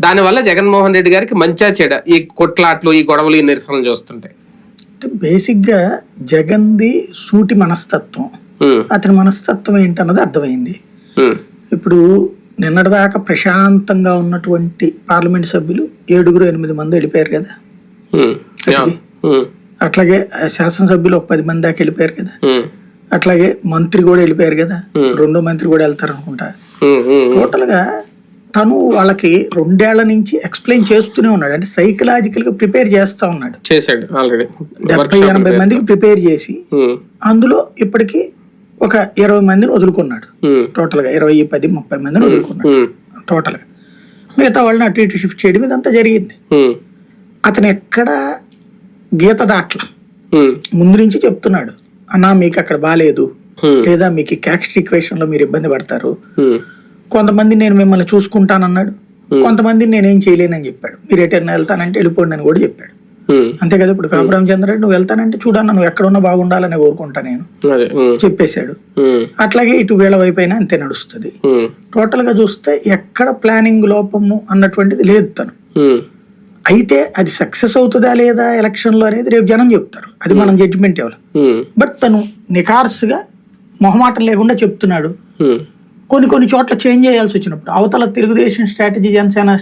దానివల్ల జగన్మోహన్ రెడ్డి గారికి మంచా చెడ. ఈ కొట్లాట్లు ఈ గొడవలు ఈ నిరసనలు చూస్తుంటాయి బేసిక్గా జగన్ది సూటి మనస్తత్వం. అతని మనస్తత్వం ఏంటన్నది అర్థమైంది. ఇప్పుడు నిన్నటిదాకా ప్రశాంతంగా ఉన్నటువంటి పార్లమెంట్ సభ్యులు ఏడుగురు ఎనిమిది మంది వెళ్ళిపోయారు కదా. అట్లాగే శాసనసభ్యులు ఒక పది మంది దాకా వెళ్ళిపోయారు కదా. అట్లాగే మంత్రి కూడా వెళ్ళిపోయారు కదా. రెండో మంత్రి కూడా వెళ్తారు అనుకుంటా టోటల్గా తను వాళ్ళకి రెండేళ్ళ నుంచి ఎక్స్ప్లెయిన్ చేస్తూనే ఉన్నాడు. అంటే సైకలాజికల్గా ప్రిపేర్ చేస్తా ఉన్నాడు. చేశాడు ఆల్రెడీ డెబ్బై ఎనభై మందికి ప్రిపేర్ చేసి అందులో ఇప్పటికి ఒక ఇరవై మందిని వదులుకున్నాడు. టోటల్గా ఇరవై పది ముప్పై మందిని వదులుకున్నాడు. టోటల్గా మిగతా వాళ్ళని అటు ఇటు షిఫ్ట్ చేయడం ఇదంతా జరిగింది. అతను ఎక్కడ గీత దాట్ల. ముందు నుంచి చెప్తున్నాడు. అన్నా మీకు అక్కడ బాగాలేదు లేదా మీకు క్యాస్ట్ ఈక్వేషన్లో మీరు ఇబ్బంది పడతారు. కొంతమంది నేను మిమ్మల్ని చూసుకుంటానన్నాడు. కొంతమంది నేనేం చేయలేనని చెప్పాడు. మీరు ఎటైనా వెళ్తానంటే వెళ్ళిపోండి అని కూడా చెప్పాడు. అంతే కదా ఇప్పుడు కాపురం చంద్రరెడ్డి నువ్వు వెళ్తానంటే చూడన్నా నువ్వు ఎక్కడున్నా బాగుండాలని కోరుకుంటా నేను. చెప్పేశాడు. అట్లాగే ఇటు వీళ్ళ వైపు అయినా అంతే నడుస్తుంది. టోటల్గా చూస్తే ఎక్కడ ప్లానింగ్ లోపము అన్నటువంటిది లేదు తను. అయితే అది సక్సెస్ అవుతుందా లేదా ఎలక్షన్లో అనేది రేపు జనం చెప్తారు. అది మనం జడ్జిమెంట్ ఇవ్వాలి బట్ తను నికార్సుగా మొహమాటం లేకుండా చెప్తున్నాడు. కొన్ని కొన్ని చోట్ల చేంజ్ చేయాల్సి వచ్చినప్పుడు అవతల తెలుగుదేశం స్ట్రాటజీ జనసేన